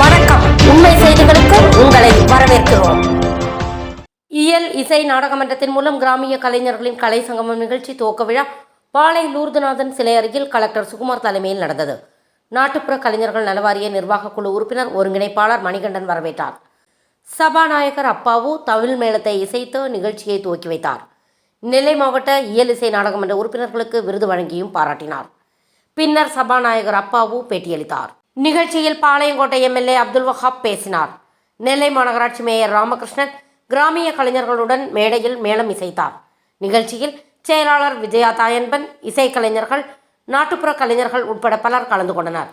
வணக்கம். உண்மை செய்திகளுக்கு உங்களை வரவேற்கிறோம். இயல் இசை நாடகமன்றத்தின் மூலம் கிராமிய கலைஞர்களின் கலை சங்கமம் நிகழ்ச்சி துவக்க விழா பாளை லூர்துநாதன் சிலை அருகில் கலெக்டர் சுகுமார் தலைமையில் நடந்தது. நாட்டுப்புற கலைஞர்கள் நலவாரிய நிர்வாக குழு உறுப்பினர் ஒருங்கிணைப்பாளர் மணிகண்டன் வரவேற்றார். சபாநாயகர் அப்பாவு தமிழ் மேளத்தை இசைத்து நிகழ்ச்சியை துவக்கி வைத்தார். நெல்லை மாவட்ட இயல் இசை நாடகமன்ற உறுப்பினர்களுக்கு விருது வழங்கியும் பாராட்டினார். பின்னர் சபாநாயகர் அப்பாவு பேட்டியளித்தார். நிகழ்ச்சியில் பாளையங்கோட்டை எம்எல்ஏ அப்துல் வஹாப் பேசினார். நெல்லை மாநகராட்சி மேயர் ராமகிருஷ்ணன் கிராமிய கலைஞர்களுடன் மேடையில் மேளம் இசைத்தார். நிகழ்ச்சியில் செயலாளர் விஜயா தாயன்பன் இசைக்கலைஞர்கள் நாட்டுப்புற கலைஞர்கள் உட்பட பலர் கலந்து கொண்டனர்.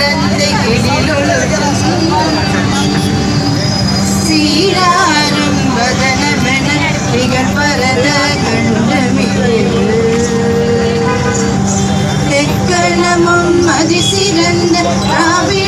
കടന്റെ സീരാരും തെക്കണമും അതിസിരന്ത ആവിട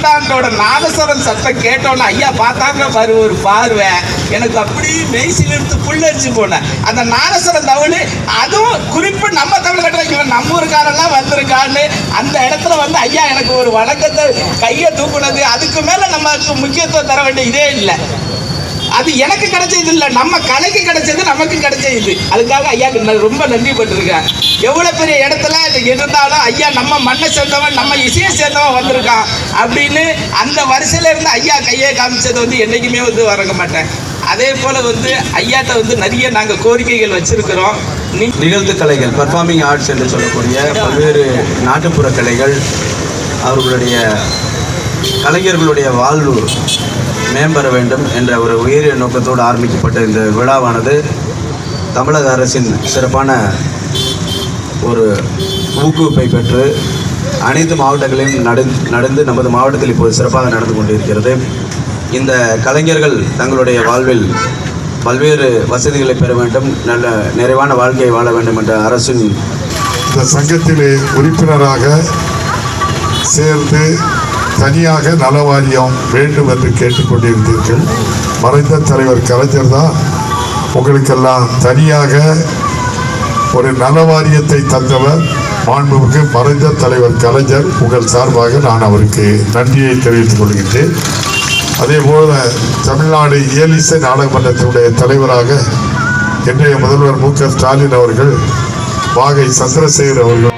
தமிழ்நாட்டோட நாதஸ்வரம் சத்தம் கேட்டோன்னு ஐயா பார்த்தாங்க பாரு ஒரு பார்வை. எனக்கு அப்படியே மெய்சில் எடுத்து புல்லரிச்சு போனேன் அந்த நாதஸ்வரம் தவறு அதுவும் குறிப்பு நம்ம தமிழ்நாட்டில் இவன் நம்ம ஊருக்காரெல்லாம் வந்திருக்கான்னு அந்த இடத்துல வந்து ஐயா எனக்கு ஒரு வணக்கத்தை கையை தூக்குனது அதுக்கு மேலே நமக்கு முக்கியத்துவம் தர வேண்டிய இதே இல்லை. அது எனக்கு கிடைச்சது இல்லை. நம்ம கலைக்கு கிடைச்சது நமக்கு கிடைச்சது. அதுக்காக ஐயாக்கு நான் ரொம்ப நன்றி பட்டிருக்கேன். எவ்வளோ பெரிய இடத்துல இருந்தாலும் ஐயா நம்ம மண்ணை சேர்ந்தவன் நம்ம இசையை சேர்ந்தவன் வந்திருக்கான் அப்படின்னு அந்த வரிசையில இருந்து ஐயா கையை காமிச்சது வந்து என்றைக்குமே வந்து வரங்க மாட்டேன். அதே போல் வந்து ஐயாட்ட வந்து நிறைய நாங்கள் கோரிக்கைகள் வச்சுருக்கிறோம். நீ நிகழ்த்து கலைகள் பர்ஃபார்மிங் ஆர்ட்ஸ் என்று சொல்லக்கூடிய பல்வேறு நாட்டுப்புற கலைகள் அவர்களுடைய கலைஞர்களுடைய வாழ்வு மேம்பெற வேண்டும் என்ற ஒரு உயரிய நோக்கத்தோடு ஆரம்பிக்கப்பட்ட இந்த விழாவானது தமிழக அரசின் சிறப்பான ஒரு ஊக்குவிப்பை பெற்று அனைத்து மாவட்டங்களையும் நடு நடந்து நமது மாவட்டத்தில் இப்போது சிறப்பாக நடந்து கொண்டிருக்கிறது. இந்த கலைஞர்கள் தங்களுடைய வாழ்வில் பல்வேறு வசதிகளை பெற வேண்டும் நல்ல நிறைவான வாழ்க்கையை வாழ வேண்டும் என்ற அரசின் இந்த சங்கத்திலே உறுப்பினராக சேர்ந்து தனியாக நலவாரியம் வேண்டும் என்று கேட்டுக்கொண்டிருந்தீர்கள் மறைந்த தலைவர் கலைஞர் தான் உங்களுக்கெல்லாம் தனியாக ஒரு நலவாரியத்தை தந்தவர். மாண்புமிகு மறைந்த தலைவர் கலைஞர் உங்கள் சார்பாக நான் அவருக்கு நன்றியை தெரிவித்துக் கொள்கின்றேன். அதே போல தமிழ்நாடு இயலிசை நாடகமன்றத்தினுடைய தலைவராக இன்றைய முதல்வர் மு க ஸ்டாலின் அவர்கள் வாகை சந்திரசேகர் அவர்கள்